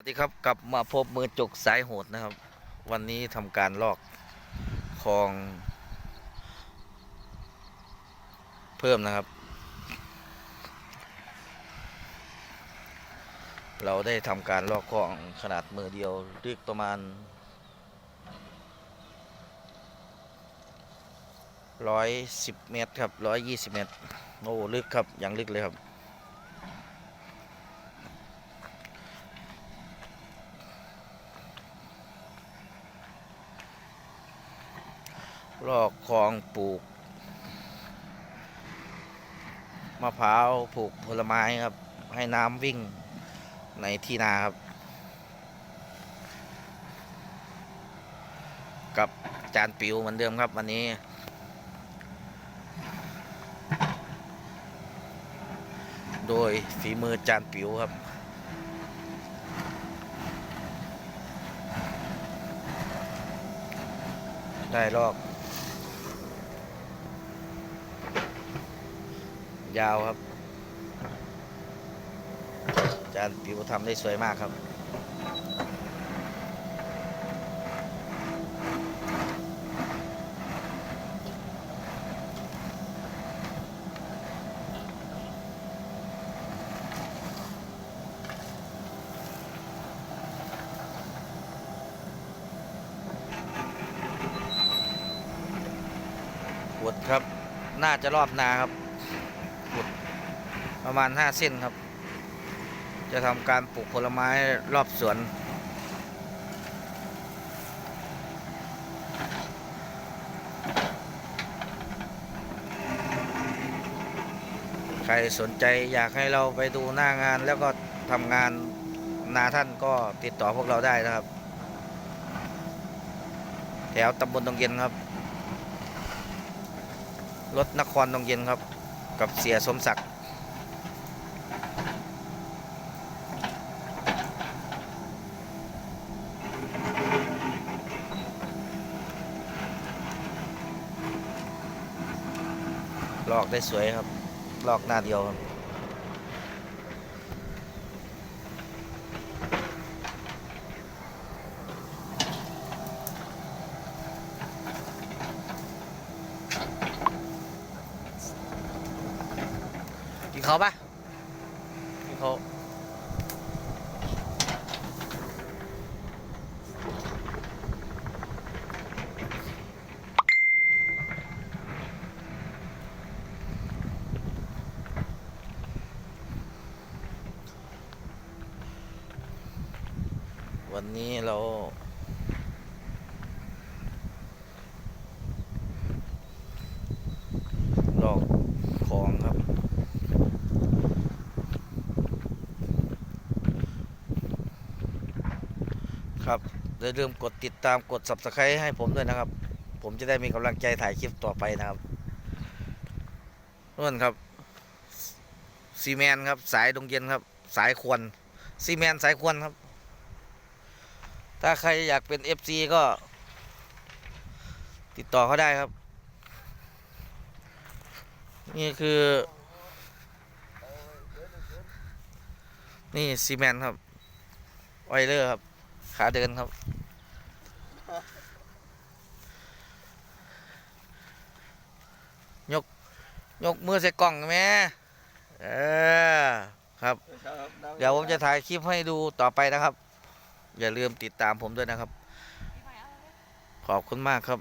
สวัสดีครับกลับมาพบมือจกสายโหดนะครับ วันนี้ทำการลอกคลอง เพิ่มนะครับ เราได้ทำการลอกคลองขนาดมือเดียวลึกประมาณร้อยสิบเมตรครับร้อยยี่สิบเมตรโอ้ลึกครับอย่างลึกเลยครับ ลอกคลองปลูกมะพร้าวปลูกผลไม้ครับ ให้น้ำวิ่งในที่นาครับ กับจานปิวเหมือนเดิมครับวันนี้ โดยฝีมือจานปิวครับได้ลอก ยาวครับจานปิวทำได้สวยมากครับขุดครับ น่าจะรอบนาครับ ประมาณห้าเส้นครับ จะทำการปลูกผลไม้รอบสวน ใครสนใจอยากให้เราไปดูหน้างานแล้วก็ทำงานนาท่านก็ติดต่อพวกเราได้นะครับ แถวตำบลตรงเย็นครับ รถนครตรงเย็นครับ กับเสียสมศักดิ์ ลอกได้สวยครับ ลอกหน้าเดียวครับกินเขาปะกินเขา วันนี้เราลอกของครับ ครับอย่าลืมกดติดตามกด subscribe ให้ผมด้วยนะครับ ผมจะได้มีกำลังใจถ่ายคลิปต่อไปนะครับนู่นครับซีแมนครับ สายดงเย็นครับ สายควรซีแมนสายควรครับ ถ้าใครอยากเป็น FC ก็ ติดต่อเขาได้ครับ นี่คือ นี่ซีแมนครับไวเลอร์ครับ ขาเดินครับ ยก ยกมือใส่กล่องแม่เออครับ เดี๋ยวผมจะถ่ายคลิปให้ดูต่อไปนะครับ อย่าลืมติดตามผมด้วยนะครับ ขอบคุณมากครับ